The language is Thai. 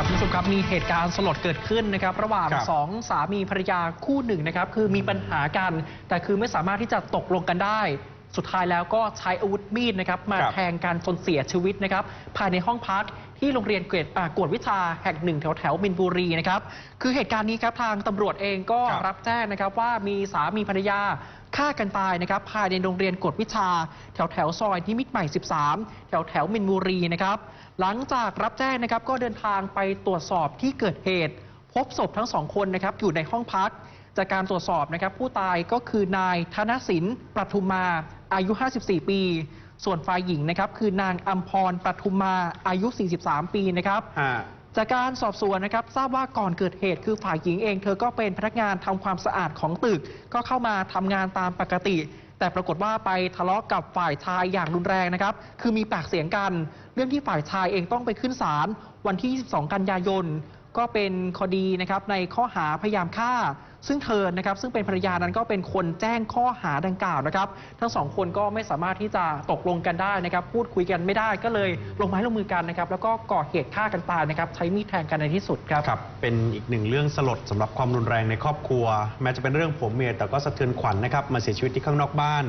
ครับคุณผู้ชมครับมีเหตุการณ์สลดเกิดขึ้นนะครับ ระหว่างครับสองสามีภรรยาคู่หนึ่งนะครับ คือมีปัญหากัน แต่คือไม่สามารถที่จะตกลงกันได้ สุดท้ายแล้วก็ใช้อาวุธมีดนะครับมาครับแทงกันจนเสียชีวิตนะครับภายในห้องพักที่โรงเรียนเกรดอ่ากวดวิชาแห่งหนึ่งแถวแถวๆมินบุรีนะครับคือเหตุการณ์นี้ครับทางตำรวจเองก็ครับรับแจ้งนะครับว่ามีสามีภรรยาฆ่ากันตายนะครับภายในโรงเรียนกวดวิชา แถวแถวๆซอยนิมิตรใหม่ 13 แถวแถวๆมินบุรีนะครับหลังจากรับแจ้งนะครับก็เดินทางไปตรวจสอบที่เกิดเหตุ พบศพทั้งสองคนนะครับอยู่ในห้องพัก จากการตรวจสอบนะครับผู้ตายก็คือนายธนสินประทุมมา อายุ 54 ปี ส่วนฝ่ายหญิงนะครับคือนางอัมพรประทุมมาอายุ 43 ปีนะครับอ่า จากการสอบสวนนะครับทราบว่าก่อนเกิดเหตุคือฝ่ายหญิงเอง เธอก็เป็นพนักงานทำความสะอาดของตึก ก็เข้ามาทำงานตามปกติ แต่ปรากฏว่าไปทะเลาะกับฝ่ายชายอย่างรุนแรงนะครับ คือมีปากเสียงกัน เรื่องที่ฝ่ายชายเองต้องไปขึ้นศาลวันที่ 22 กันยายน ก็เป็นคดีนะครับในข้อหาพยายามฆ่า ซึ่งเธอนะครับซึ่งเป็นภรรยานั้นก็เป็นคนแจ้งข้อหาดังกล่าวนะครับ ทั้งสองคนก็ไม่สามารถที่จะตกลงกันได้นะครับ พูดคุยกันไม่ได้ก็เลยลงไม้ลงมือกันนะครับ แล้วก็ก่อเหตุฆ่ากันตายนะครับ ใช้มีดแทงกันในที่สุดครับ ครับ เป็นอีกหนึ่งเรื่องสลดสำหรับความรุนแรงในครอบครัว แม้จะเป็นเรื่องผัวเมียแต่ก็สะเทือนขวัญนะครับมาเสียชีวิตที่ข้างนอกบ้าน